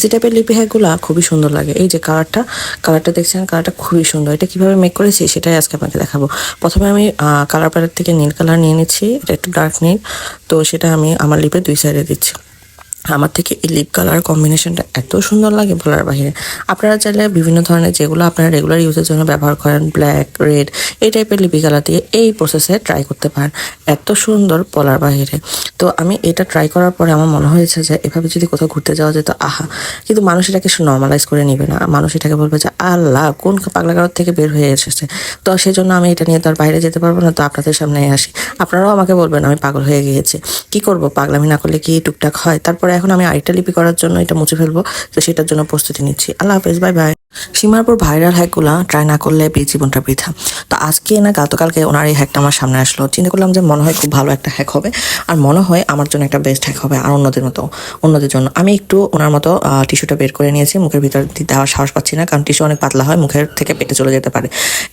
Fancy টাইপের লিপি হ্যাকগুলো খুবই সুন্দর লাগে। এই যে কালারটা কালারটা দেখছেন কালারটা খুবই সুন্দর। এটা কীভাবে মেক করেছি সেটাই আজকে আপনাকে দেখাবো। প্রথমে আমি কালার প্যালেট থেকে নীল কালার নিয়ে নিচ্ছি, এটা একটু ডার্ক নীল, তো সেটা আমি আমার লিপে দুই সাইডে দিচ্ছি। আমার থেকে এই লিপ কালার কম্বিনেশনটা এত সুন্দর লাগে বলার বাইরে আপনারা চাইলে বিভিন্ন ধরনের যেগুলো আপনারা রেগুলার ইউজের জন্য ব্যবহার করেন ব্ল্যাক রেড এই টাইপের লিপি কালার দিয়ে এই প্রসেসে ট্রাই করতে পারেন। এত সুন্দর বলার বাইরে তো আমি এটা ট্রাই করার পরে আমার মনে হয়েছে যে, এভাবে যদি কোথাও ঘুরতে যাওয়া যেত, আহা! কিন্তু মানুষ এটাকে নর্মালাইজ করে নিবে না। মানুষ এটাকে বলবে যে, আল্লাহ, কোন পাগলা গাঁও থেকে বের হয়ে এসেছে? তো সেই জন্য আমি এটা নিয়ে তো আর বাইরে যেতে পারব না। তো আপনাদের সামনে আসি। আপনারাও আমাকে বলবেন, আমি পাগল হয়ে গিয়েছি। কি করব? পাগলামি না করলে কি টুকটাক হয়? তারপরে এখন আমি আরেকটা লিপি করার জন্য এটা মুছে ফেলব। তো সেটার জন্য প্রস্তুতি নিচ্ছি। আল্লাহ হাফেজ, বাই বাই। সীমারপুর ভাইরাল হ্যাকগুলো ট্রাই না করলে জীবনটা বৃথা। তো আজকে না গতকালকে ওনার এই হ্যাকটা আমার সামনে আসলো। চিন্তা করলাম যে মনে হয় খুব ভালো একটা হ্যাক হবে। আর মনে হয় আমার জন্য একটা বেস্ট হ্যাক হবে আর অন্যদের মতো, অন্যদের জন্য। আমি একটু ওনার মতো টিস্যুটা বের করে নিয়েছি। মুখের ভিতর দেওয়ার সাহস পাচ্ছি না কারণ টিস্যু অনেক পাতলা হয়, মুখের থেকে পেটে চলে যেতে পারে।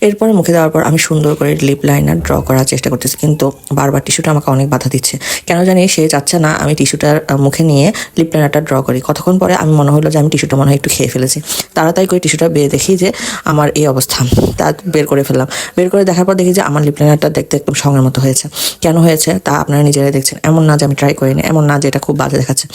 এরপরে মুখে দেওয়ার পর আমি সুন্দর করে লিপ লাইনার ড্র করার চেষ্টা করতেছি। কিন্তু বারবার টিস্যুটা আমাকে অনেক বাধা দিচ্ছে। কেন জানি সে যাচ্ছে না আমি টিস্যুটার মুখে নিয়ে লিপ লাইনারটা ড্র করি। কতক্ষণ পরে আমি মনে হলো যে আমি টিস্যুটা মনে হয় একটু খেয়ে ফেলেছি। তাড়াতাড়ি করে টিস্যুটা বেয়ে দেখি যে আমার এই অবস্থা। তা বের করে ফেললাম। বের করে দেখার পর দেখি যে আমার লিপলাইনারটা দেখতে একদম সঙ্গের মতো হয়েছে। কেন হয়েছে? তা আপনারা নিজেরাই দেখছেন। এমন না যে আমি ট্রাই করিনি। এমন না যে এটা খুব বাজে দেখাচ্ছে।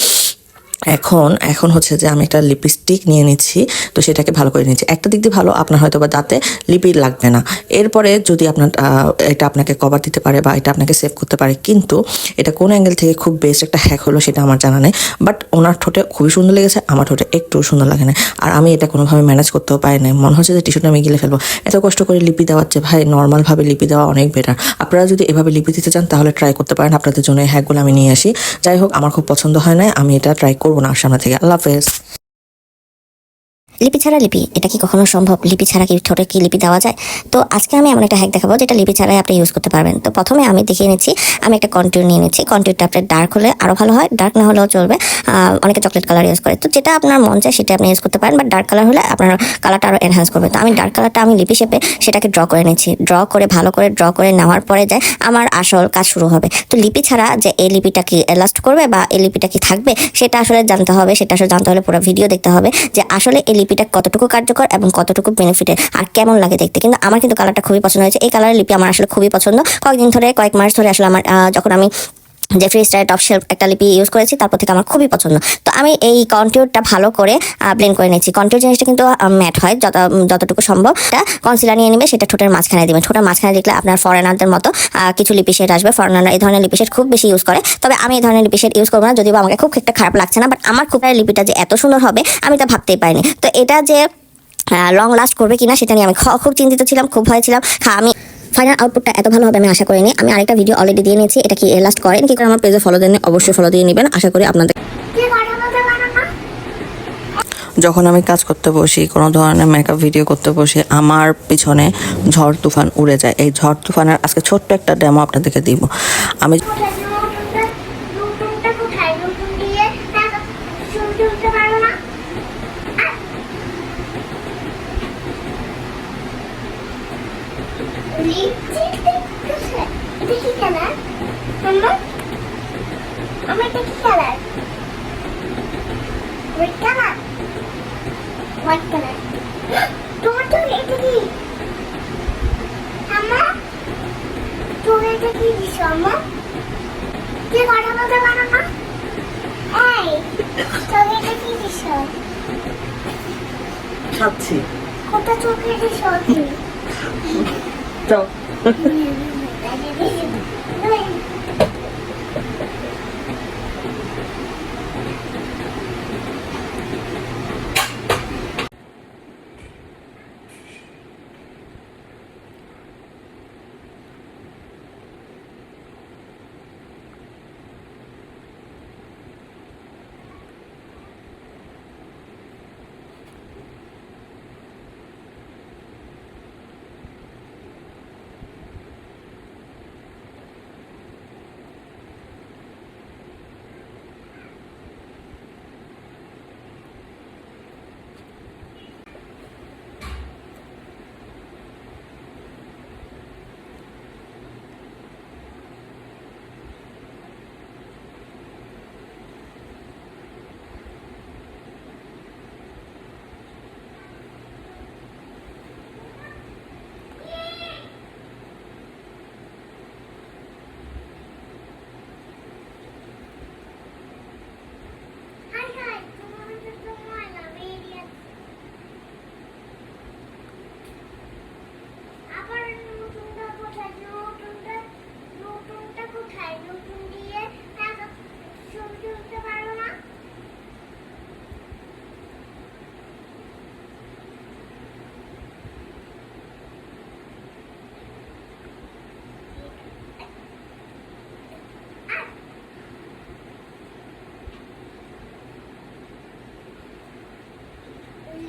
এখন এখন হচ্ছে যে আমি একটা লিপস্টিক নিয়ে নিচ্ছি, তো সেটাকে ভালো করে নিচ্ছি। একটা দিক দিয়ে ভালো, আপনার হয়তো বা দাঁতে লিপি লাগবে না। এরপরে যদি আপনার এটা আপনাকে কভার দিতে পারে বা এটা আপনাকে সেভ করতে পারে, কিন্তু এটা কোন অ্যাঙ্গেল থেকে খুব বেস্ট একটা হ্যাক হলো সেটা আমার জানা নেই। বাট ওনার ঠোঁটে খুবই সুন্দর লেগেছে, আমার ঠোঁটে একটু সুন্দর লাগে না। আর আমি এটা কোনোভাবে ম্যানেজ করতেও পারি না মনে হচ্ছে যে টিস্যুটা আমি গিলে ফেলব। এত কষ্ট করে লিপি দেওয়ার যে ভাই নর্মালভাবে লিপি দেওয়া অনেক বেটার আপনারা যদি এভাবে লিপি দিতে চান, তাহলে ট্রাই করতে পারেন। আপনাদের জন্য এই হ্যাকগুলো আমি নিয়ে আসি। যাই হোক, আমার খুব পছন্দ হয় না আমি এটা ট্রাই করব। না সামনে থেকে। আল্লাহ হাফেজ। লিপি ছাড়া লিপি, এটা কি কখনো সম্ভব? লিপি ছাড়া কি ঠোঁটে কি লিপি দেওয়া যায়? তো আজকে আমি এমন একটা হ্যাক দেখাবো, যেটা লিপি ছাড়াই আপনি ইউজ করতে পারবেন। তো প্রথমে আমি দেখিয়ে নিচ্ছি, আমি একটা কন্টিউর নিয়ে নিচ্ছি। কন্টিউরটা আপনার ডার্ক হলে আরও ভালো হয় ডার্ক না হলেও চলবে। অনেকে চকলেট কালার ইউজ করে। তো যেটা আপনার মন চায় সেটা আপনি ইউজ করতে পারেন বাট ডার্ক কালার হলে আপনার কালারটা আরও এনহ্যান্স করবে। তো আমি ডার্ক কালারটা আমি লিপি শেপে সেটাকে ড্র করে নিচ্ছি। ড্র করে, ভালো করে ড্র করে নেওয়ার পরে যায়, আমার আসল কাজ শুরু হবে। তো লিপি ছাড়া যে এই লিপিটা কি লাস্ট করবে বা এই লিপিটা কি থাকবে, সেটা আসলে জানতে হবে, সেটা আসলে জানতে হলে পুরো ভিডিও দেখতে হবে যে আসলে এই লিপিটা কতটুকু কার্যকর এবং কতটুকু বেনিফিটের আর কেমন লাগে দেখতে? কিন্তু আমার কিন্তু কালারটা খুবই পছন্দ হয়েছে। এই কালারের লিপি আমার আসলে খুবই পছন্দ। কয়েকদিন ধরে, কয়েক মাস ধরে আসলে আমার যখন আমি যে ফ্রি স্টাইল টপ শেল্ফ একটা লিপি ইউজ করেছি, তারপর থেকে আমার খুবই পছন্দ। তো আমি এই কন্টিউরটা ভালো করে ব্লেন্ড করে নিচ্ছি কন্টিউর জিনিসটা কিন্তু ম্যাট হয়, যত, যতটুকু সম্ভব। কনসিলার নিয়ে নেবে, সেটা ঠোঁটের মাঝখানে দিবেন ঠোঁটের মাঝখানে দেখলে আপনার ফরেনারদের মতো কিছু লিপি আসবে। ফরেনাররা এই ধরনের লিপি খুব বেশি ইউজ করে। তবে আমি এই ধরনের লিপি ইউজ করব না, যদিও আমাকে খুব একটা খারাপ লাগছে না বাট আমার খুব লিপিটা যে এত সুন্দর হবে, আমি তা ভাবতেই পারিনি। তো এটা যে লং লাস্ট করবে কিনা, সেটা নিয়ে আমি খুব চিন্তিত ছিলাম, খুব ভয় ছিলাম। হ্যাঁ আমি ফাইনাল আউটপুটটা এত ভালো হবে আমি আশা করিনি। আমি আরেকটা ভিডিও অলরেডি দিয়ে নিয়েছি এটা কি লাস্ট করেন কি করে আমার পেজে ফলো দেন অবশ্যই ফলো দিয়ে নেবেন। আশা করি আপনাদের যখন আমি কাজ করতে বসি কোনো ধরনের মেকআপ ভিডিও করতে বসি আমার পিছনে ঝড় তুফান উড়ে যায়। এই ঝড় তুফানের আজকে ছোট্ট একটা ডেমো আপনাদেরকে দিব। আমি এটা কি কালার মাম্মা আমার এটা কি colour white colour white colour তো এটা কি আম্মা তুমি এটা কি দিছো আম্মা কি কথা বলতে পারো না এই তুমি এটা কি দিছো খাচ্ছি। কোথা চোখে তুমি যাও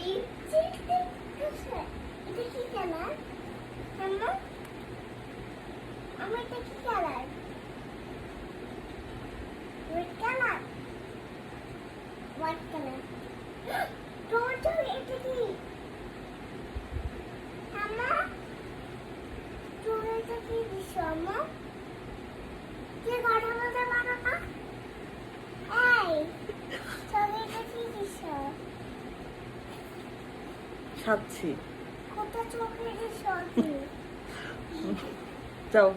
লিপস্টিক দেখতেছে এটা কি কালার আম্মা আমার এটা কি colour red colour white colour tomato এটা কি আম্মা তুমি এটা কি দিছ আম্মা কে কথা বলতে পারো না এই তুমি এটা কি দিছ দিছ যাও।